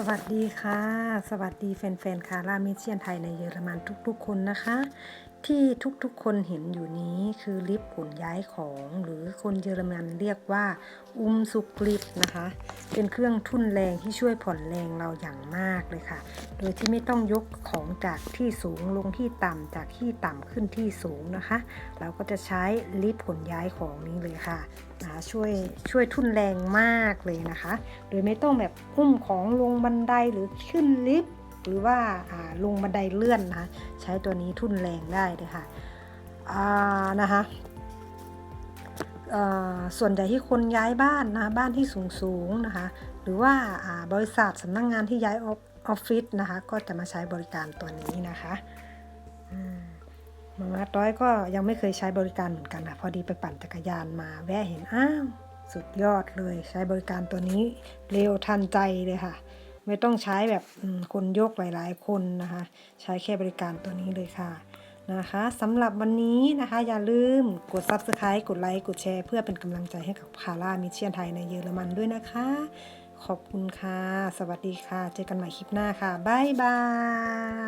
สวัสดีค่ะ สวัสดีแฟนๆคาร่ามิเชียนไทยในเยอรมันทุกๆ คนนะคะที่ทุกๆคนเห็นอยู่นี้คือลิฟต์ขนย้ายของ หรือคนเยอรมันเรียกว่า อุ้มซุกลิฟต์นะคะ เป็นเครื่องทุ่นแรงที่ช่วยผ่อนแรงเราอย่างมากเลยค่ะ โดยที่ไม่ต้องยกของจากที่สูงลงที่ต่ำจากที่ต่ำขึ้นที่สูงนะคะ เราก็จะใช้ลิฟต์ขนย้ายของนี้เลยค่ะนะคะช่วยช่วยทุ่นแรงมากเลยนะคะ โดยไม่ต้องแบบอุ้มของลงบันไดหรือขึ้นลิฟต์ หรือว่าาลงบันไดเลื่อนนะคะใช้ตัวนี้ทุ่นแรงได้เลยค่ะนะคะส่วนใหญ่ที่คนย้ายบ้านนะคะบ้านที่สูงสูงนะคะหรือว่าาบริษัทสำนักงงานที่ย้ายออฟออฟฟิศนะคะก็จะมาใช้บริการตัวนี้นะคะมามาต้อยก็ยังไม่เคยใช้บริการเหมือนกันค่ะพอดีไปปั่นจักรยานมาแวะเห็นอ้าวสุดยอดเลยใช้บริการตัวนี้เร็วทันใจเลยค่ะ ไม่ต้องใช้แบบคนยกหลายๆ คนนะคะ ใช้แค่บริการตัวนี้เลยค่ะนะคะสำหรับวันนี้นะคะ อย่าลืมกด Subscribe กดไลค์กดแชร์ เพื่อเป็นกำลังใจให้กับคาร่ามิเชียนไทยในเยอรมันด้วยนะคะ ขอบคุณค่ะ สวัสดีค่ะ เจอกันใหม่คลิปหน้าค่ะ บ๊ายบาย